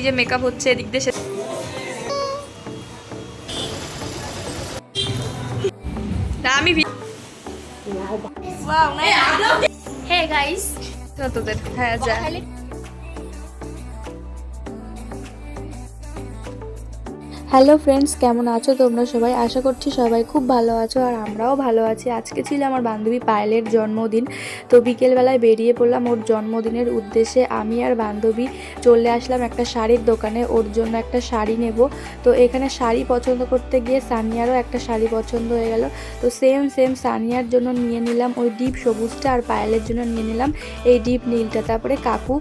এই যে মেকআপ হচ্ছে এদিক দেশে সে- আমি হে গাইস তোদের হ্যাঁ যা। হ্যালো ফ্রেন্ডস, কেমন আছো তোমরা সবাই? আশা করছি সবাই খুব ভালো আছো আর আমরাও ভালো আছি। আজকে ছিল আমার বান্ধবী পায়েলের জন্মদিন, তো বিকেলবেলায় বেরিয়ে পড়লাম ওর জন্মদিনের উদ্দেশ্যে। আমি আর বান্ধবী চলে আসলাম একটা শাড়ির দোকানে, ওর জন্য একটা শাড়ি নেব। তো এখানে শাড়ি পছন্দ করতে গিয়ে সানিয়ারও একটা শাড়ি পছন্দ হয়ে গেল। তো সেম সেম সানিয়ার জন্য নিয়ে নিলাম ওই ডিপ সবুজটা আর পায়েলের জন্য নিয়ে নিলাম এই ডিপ নীলটা। তারপরে কাকু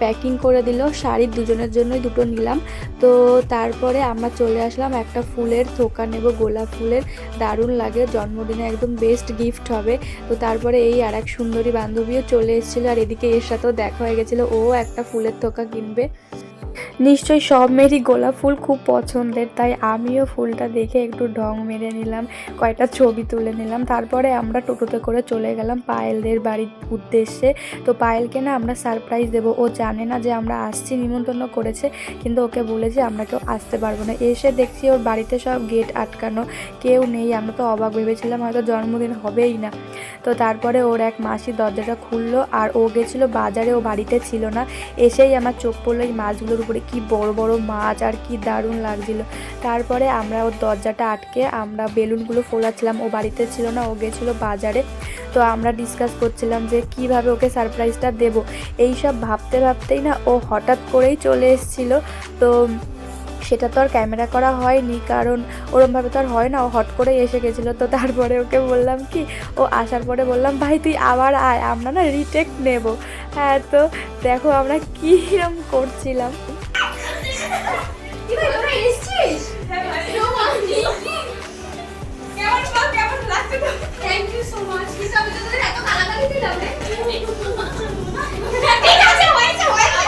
প্যাকিং করে দিল, শাড়ির দুজনের জন্যই দুটো নিলাম। তো তারপরে আমরা চলে আসলাম। একটা ফুলের থোকা নেব, গোলাপ ফুলের। দারুণ লাগে, জন্মদিনে একদম বেস্ট গিফট হবে। তো তারপরে এই আর এক সুন্দরী বান্ধবীও চলে এসেছিল আর এদিকে এর সাথেও দেখা হয়ে গেছিল। ও একটা ফুলের থোকা কিনবে। নিশ্চয়ই সব মেয়েরই গোলাপ ফুল খুব পছন্দের, তাই আমিও ফুলটা দেখে একটু ঢং মেরে নিলাম কয়টা ছবি তুলে নিলাম। তারপরে আমরা টোটোতে করে চলে গেলাম পায়েলদের বাড়ির উদ্দেশ্যে। তো পায়েলকে না আমরা সারপ্রাইজ দেবো। ও জানে না যে আমরা আসছি, নিমন্ত্রণ করেছে, কিন্তু ওকে বলেছি আমরা কেউ আসতে পারব না। এসে দেখছি ওর বাড়িতে সব গেট আটকানো, কেউ নেই। আমরা তো অবাক ভেবেছিলাম, হয়তো জন্মদিন হবেই না। তো তারপরে ওর এক মাসি দরজাটা খুললো, আর ও গেছিল বাজারে, ও বাড়িতে ছিল না। এসেই আমার চোখ পড়ল এই মাছগুলোর উপরে কি বড় বড় মাছ আর কি দারুণ লাগছিল। তারপরে আমরা ওর দরজাটা আটকে আমরা বেলুনগুলো ফোলাচ্ছিলাম। ও বাড়িতে ছিল না, ও গেছিল বাজারে। তো আমরা ডিসকাস করছিলাম যে কীভাবে ওকে সারপ্রাইজটা দেবো। এই সব ভাবতে ভাবতেই না ও হঠাৎ করেই চলে এসেছিল। তো সেটা তো আর ক্যামেরা করা হয়নি, কারণ ওরমভাবে তো আর হয় না। ও হট করে এসে গেছিল। তো তারপরে ওকে বললাম কি, ও আসার পরে বললাম, ভাই, তুই আবার আয়, আমরা না রিটেক নেব। হ্যাঁ তো দেখো আমরা কীরম করছিলাম। থ্যাংক ইউ সো মাচ কিন্তু আমি তোদের এত গালাগালি দিলাম রে ঠিক আছে হয়েছে হয়েছে।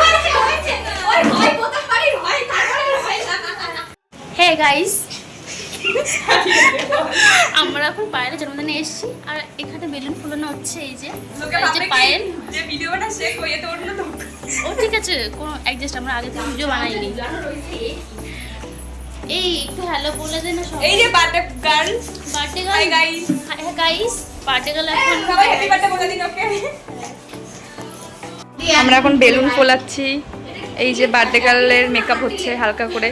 হয়েছে হয়েছে ওই প্রথম বাড়ির তারপরে হে গাইস আমরা এখন পায়েলের জন্মদিনে এসেছি আর এখানে বেলুন ফুলানো হচ্ছে এই যে পায়েল। যে ভিডিওটা হয়ে তো। ও ঠিক আছে কোনো অ্যাডজাস্ট আমরা আগে থেকে ভিডিও বানাইনি। এই একটু হ্যালো বলে দে না সবাই। এই যে birthday girl birthday hi guys হ্যাঁ গাইস বার্থডে গার্ল এখন। সবাই হ্যাপি বার্থডে বলে দিন ওকে। আমরা এখন বেলুন ফোলাচ্ছি। এই যে বার্থডে গার্লের মেকআপ হচ্ছে হালকা করে।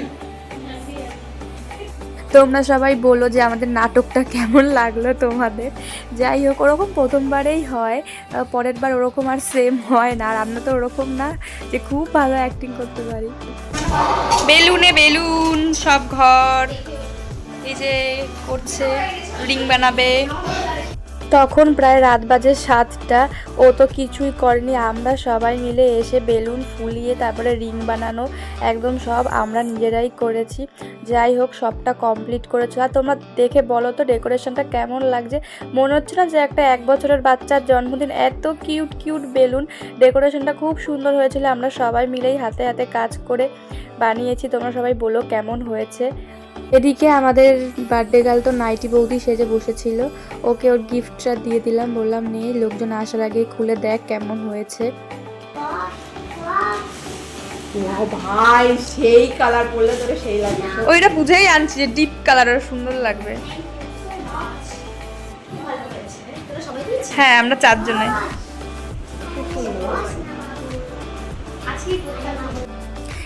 তোমরা সবাই বলো যে আমাদের নাটকটা কেমন লাগল তোমাদের। যাই হোক ওরকম প্রথমবারেই হয় পরের বার ওরকম আর সেম হয় না। আর আমরা তো ওরকম না যে খুব ভালো অ্যাক্টিং করতে পারি। বেলুনে বেলুন সব ঘর। এই যে করছে রিং বানাবে। তখন প্রায় রাত বাজে সাতটা। ও তো কিছুই করেনি। আমরা সবাই মিলে এসে বেলুন ফুলিয়ে তারপরে রিং বানানো, একদম সব আমরা নিজেরাই করেছি। যাই হোক, সবটা কমপ্লিট করেছ। আর তোমরা দেখে বলো তো ডেকোরেশনটা কেমন লাগছে? মনে হচ্ছে না যে একটা এক বছরের বাচ্চার জন্মদিন। এত কিউট কিউট বেলুন। ডেকোরেশনটা খুব সুন্দর হয়েছিল। আমরা সবাই মিলেই হাতে হাতে কাজ করে বানিয়েছি। তোমরা সবাই বলো কেমন হয়েছে। এদিকে আমাদের বার্থডে গার্ল তো নাইটি বৌদি সেজে বসেছিল। ওকে ওর গিফটটা দিয়ে দিলাম বললাম নে লোকজন আসার আগে খুলে দেখ কেমন হয়েছে। ভাই সেই কালার পরলে তোকে সেই লাগবে। ওইটা বুঝেই আনছি যে ডিপ কালারের সুন্দর লাগবে। হ্যাঁ আমরা চারজনে।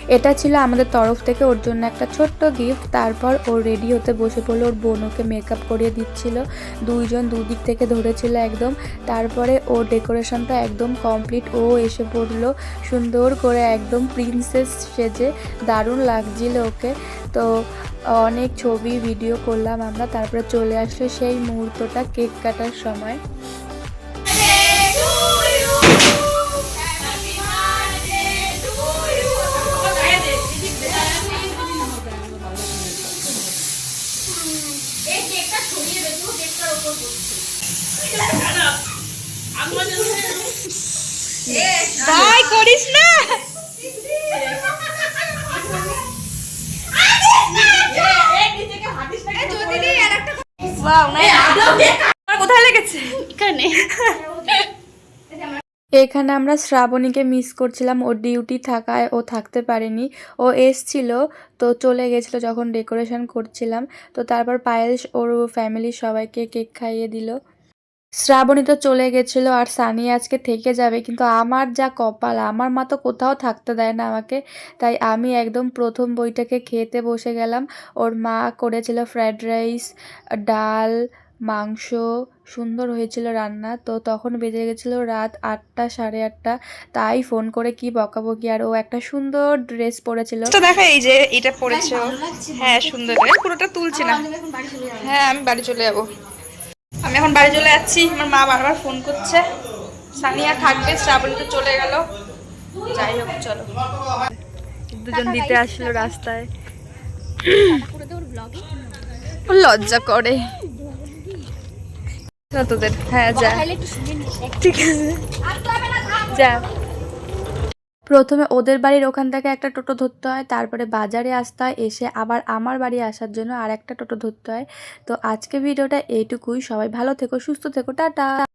এটা ছিল আমাদের তরফ থেকে ওর জন্য একটা ছোট্ট গিফট তারপর ও রেডি হতে বসে পড়ল, ওর বোন ওকে মেকআপ করিয়ে দিচ্ছিল। দুইজন দুদিক থেকে ধরেছিল একদম। তারপরে ওর ডেকোরেশনটা একদম কমপ্লিট ও এসে পড়ল, সুন্দর করে একদম প্রিন্সেস সেজে। দারুণ লাগছিল ওকে। তো অনেক ছবি ভিডিও করলাম আমরা। তারপরে চলে আসলো সেই মুহূর্তটা কেক কাটার সময়। ভাই করিস না। কোথায় লেগেছে? এখানে। এখানে আমরা শ্রাবণীকে মিস করছিলাম, ওর ডিউটি থাকায় ও থাকতে পারেনি। ও এসছিল, তো চলে গেছিল যখন ডেকোরেশন করছিলাম, তো তারপর পায়েল ওর ফ্যামিলির সবাইকে কেক খাইয়ে দিল। শ্রাবণী তো চলে গেছিল, আর সানি আজকে থেকে যাবে, কিন্তু আমার যা কপাল, আমার মা তো কোথাও থাকতে দেয় না আমাকে। তাই আমি একদম প্রথম বইটাকে খেতে বসে গেলাম। ওর মা করেছিল ফ্রায়েড রাইস ডাল মাংস সুন্দর হয়েছিল রান্না। তো তখন বেজে গেছিল রাত আটটা সাড়ে আটটা। তাই ফোন করে কি বকাবকি। আর ও একটা সুন্দর ড্রেস পরেছিল। তো দেখো এই যে এটা পড়েছে ও। হ্যাঁ সুন্দর। পুরোটা তুলছি না। হ্যাঁ আমি বাড়ি চলে যাব। আমি এখন বাড়ি চলে যাচ্ছি। আমার মা বারবার ফোন করছে। সানিয়া থাকবে শ্রাবণী তো চলে গেল। যাই হোক চলো। দুজন দিতে আসলো রাস্তায়। লজ্জা করে। তোদের। হ্যাঁ ঠিক আছে। যা। প্রথমে ওদের বাড়ির ওখান থেকে একটা টোটো ধরতে হয়, তারপরে বাজারে আসতে হয়, এসে আবার আমার বাড়ি আসার জন্য আর একটা টোটো ধরতে হয়। তো আজকে ভিডিওটা এইটুকুই। সবাই ভালো থেকো, সুস্থ থেকো, টাটা।